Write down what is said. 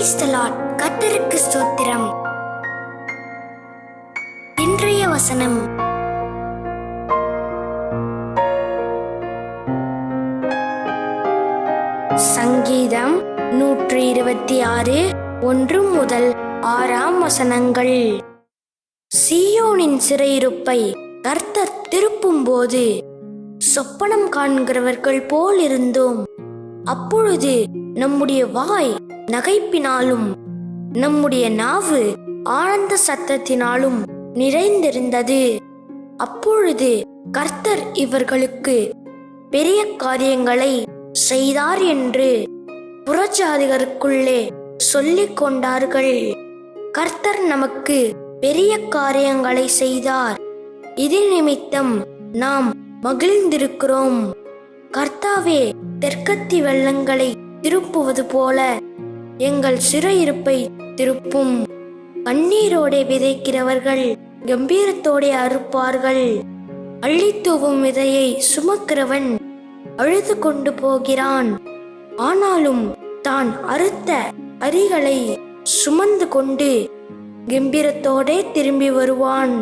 Praise the ஸ்தோத்திரம். இன்றைய வசனம். சங்கீதம் நூற்றி இருபத்தி ஆறு ஒன்று முதல் ஆறாம் வசனங்கள். சீயோனின் சிறையிருப்பை கர்த்தர் திருப்பும் போது சொப்பனம் காண்கிறவர்கள் போல் இருந்தோம் அப்பொழுது நம்முடைய வாய் நகைப்பினாலும் நம்முடைய நாவு ஆனந்த சத்தத்தினாலும் நிறைந்திருந்தது. அப்பொழுது கர்த்தர் இவர்களுக்கு பெரிய காரியங்களை செய்தார் என்று புறஜாதிகருக்குள்ளே சொல்லிக் கொண்டார்கள். கர்த்தர் நமக்கு பெரிய காரியங்களை செய்தார். இது நிமித்தம் நாம் மகிழ்ந்திருக்கிறோம். கர்த்தாவே தெற்கத்தி வெள்ளங்களை திருப்புவது போல எங்கள் சிறையிருப்பை திருப்பும். கண்ணீரோடே விதைக்கிறவர்கள் கம்பீரத்தோடே அறுப்பார்கள். அள்ளித்தூவும் விதையை சுமக்கிறவன் அழுது கொண்டு போகிறான். ஆனாலும் தான் அறுத்த அரிகளை சுமந்து கொண்டு கம்பீரத்தோடே திரும்பி வருவான்.